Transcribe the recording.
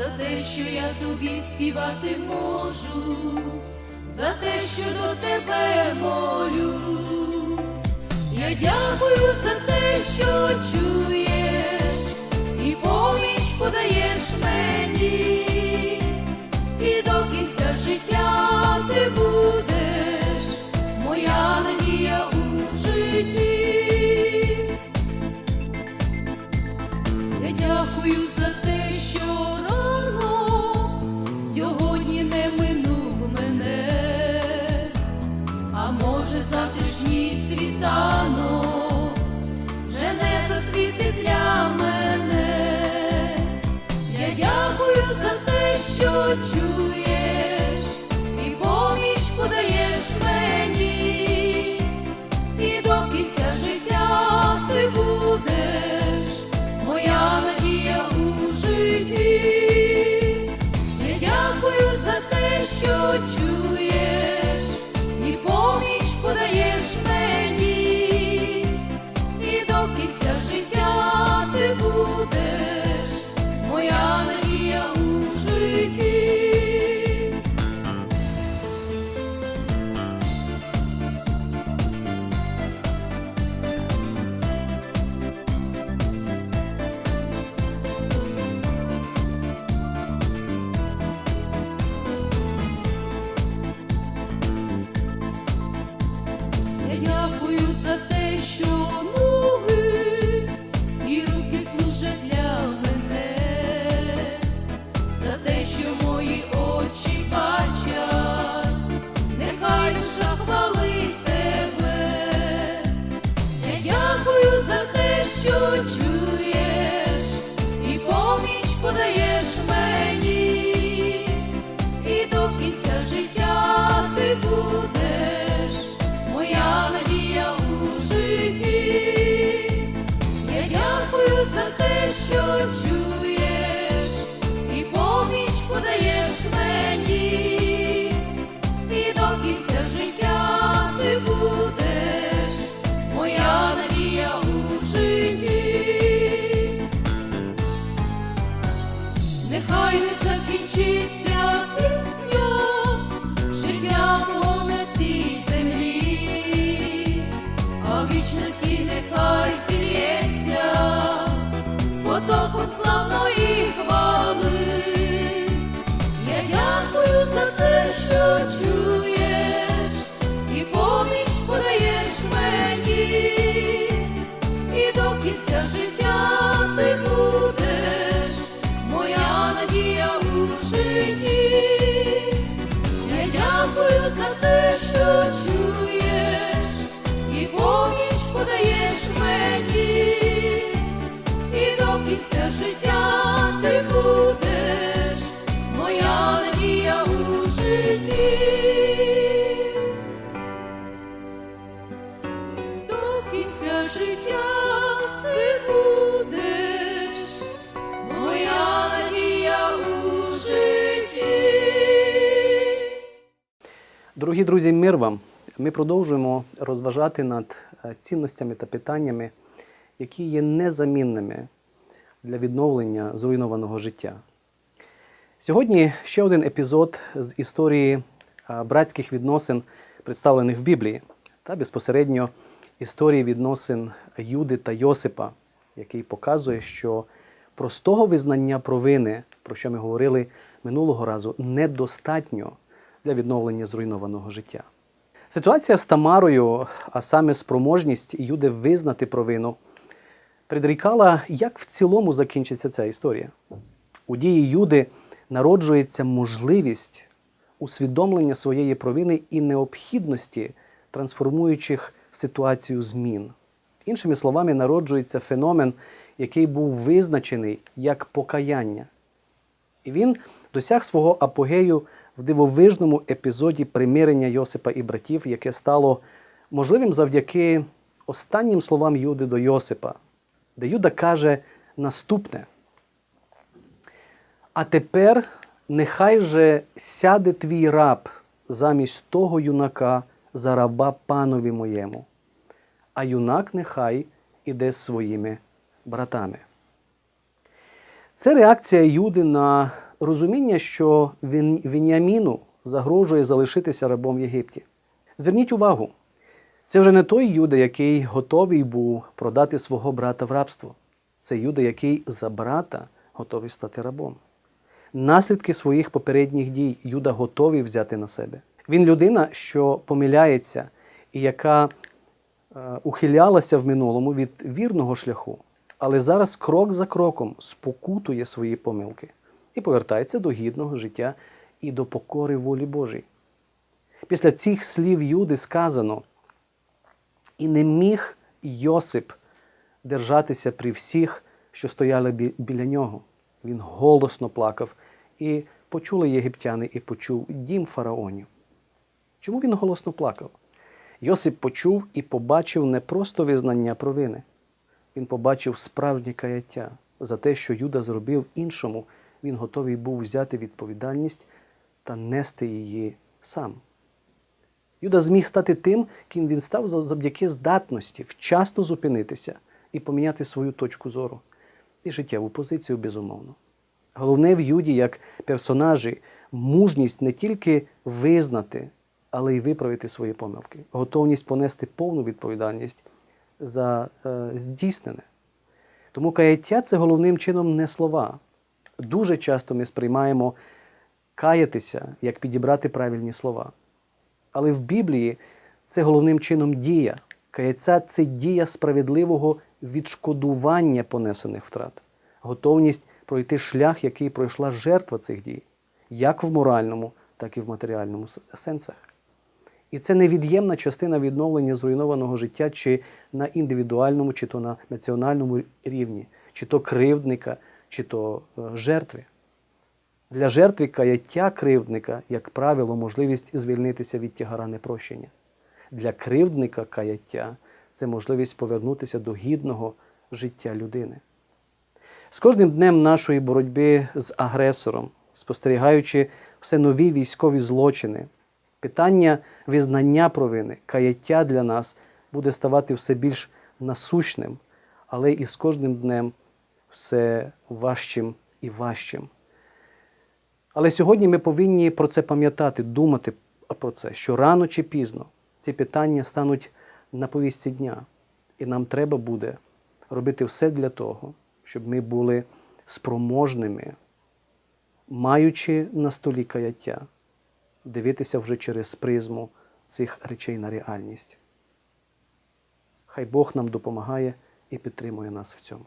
За те, що я тобі співати можу, за те, що до тебе молюсь. Я дякую за те, що чуєш і поміч подаєш мені, і до кінця життя Дорогі друзі, мир вам! Ми продовжуємо розважати над е, цінностями та питаннями, які є незамінними для відновлення зруйнованого життя. Сьогодні ще один епізод з історії е, братських відносин, представлених в Біблії, та безпосередньо історії відносин Юди та Йосипа, який показує, що простого визнання провини, про що ми говорили минулого разу, недостатньо для відновлення зруйнованого життя. Ситуація з Тамарою, а саме спроможність Юди визнати провину, предрікала, як в цілому закінчиться ця історія. У дії Юди народжується можливість усвідомлення своєї провини і необхідності трансформуючих ситуацію змін. Іншими словами, народжується феномен, який був визначений як покаяння. І він досяг свого апогею в дивовижному епізоді примирення Йосипа і братів, яке стало можливим завдяки останнім словам Юди до Йосипа, де Юда каже наступне. А тепер нехай же сяде твій раб замість того юнака за раба панові моєму, а юнак нехай іде з своїми братами. Це реакція Юди на розуміння, що Він- Вініаміну загрожує залишитися рабом в Єгипті. Зверніть увагу, це вже не той Юда, який готовий був продати свого брата в рабство. Це Юда, який за брата готовий стати рабом. Наслідки своїх попередніх дій Юда готовий взяти на себе. Він людина, що помиляється і яка е, ухилялася в минулому від вірного шляху, але зараз крок за кроком спокутує свої помилки і повертається до гідного життя і до покори волі Божій. Після цих слів Юди сказано: і не міг Йосип держатися при всіх, що стояли біля нього. Він голосно плакав, і почули єгиптяни, і почув дім фараонів. Чому він голосно плакав? Йосип почув і побачив не просто визнання провини. Він побачив справжнє каяття за те, що Юда зробив іншому. Він готовий був взяти відповідальність та нести її сам. Юда зміг стати тим, ким він став завдяки здатності вчасно зупинитися і поміняти свою точку зору і життєву позицію, безумовно. Головне в Юді як персонажі мужність не тільки визнати, але й виправити свої помилки, готовність понести повну відповідальність за е, здійснене. Тому каяття це головним чином не слова. Дуже часто ми сприймаємо каятися, як підібрати правильні слова. Але в Біблії це головним чином дія. Каяття це дія справедливого відшкодування понесених втрат, готовність пройти шлях, який пройшла жертва цих дій, як в моральному, так і в матеріальному сенсах. І це невід'ємна частина відновлення зруйнованого життя чи на індивідуальному, чи то на національному рівні, чи то кривдника, чи то е, жертви. Для жертви каяття кривдника, як правило, можливість звільнитися від тягара непрощення. Для кривдника каяття це можливість повернутися до гідного життя людини. З кожним днем нашої боротьби з агресором, спостерігаючи все нові військові злочини, питання визнання провини, каяття для нас буде ставати все більш насущним, але і з кожним днем все важчим і важчим. Але сьогодні ми повинні про це пам'ятати, думати про це, що рано чи пізно ці питання стануть на повістці дня. І нам треба буде робити все для того, щоб ми були спроможними, маючи на столі каяття, дивитися вже через призму цих речей на реальність. Хай Бог нам допомагає і підтримує нас в цьому.